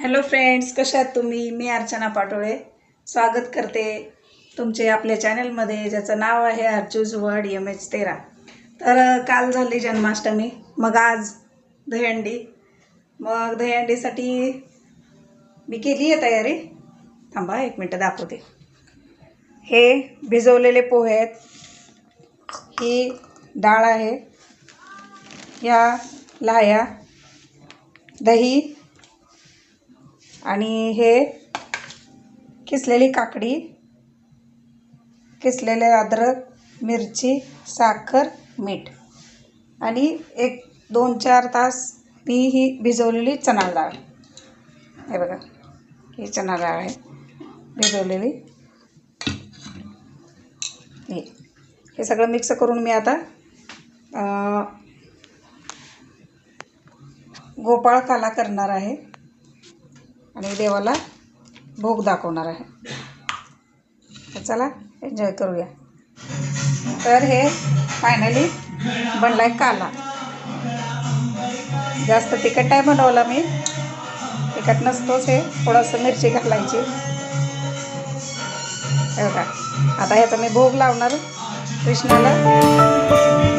Hello friends कशा आहात तुम्ही? मी अर्चना पाटोळे. स्वागत करते तुमचे आपल्या चॅनलमध्ये ज्याचं नाव आहे अर्चूज वर्ड एम एच तेरा. तर काल झाली जन्माष्टमी मग आज दहीहंडी. मग दहीहंडीसाठी मी केली आहे तयारी. थांबा एक मिनटं दाखवते. हे भिजवलेले पोहे आहेत. ही डाळ आहे. या लाह्या दही आणि हे किसलेली काकडी किसलेले अद्रक मिरची साखर मीठ. आणि एक दोन चार तास मी ही भिजवलेली चणा डाळ हे बघा ही चणा डाळ आहे. भिजवलेली. हे हे सगळं मिक्स करून मी आता गोपाळ काला करणार आहे. आणि देवाला भोग दाखवणार आहे. तर चला एन्जॉय करूया. तर हे फायनली बनलाय काला. जास्त तिखट नाही बनवला मी. तिखट नसतोच हे थोडंसं मिरची घालायची. हे बघा आता ह्याचा मी भोग लावणार कृष्णाला.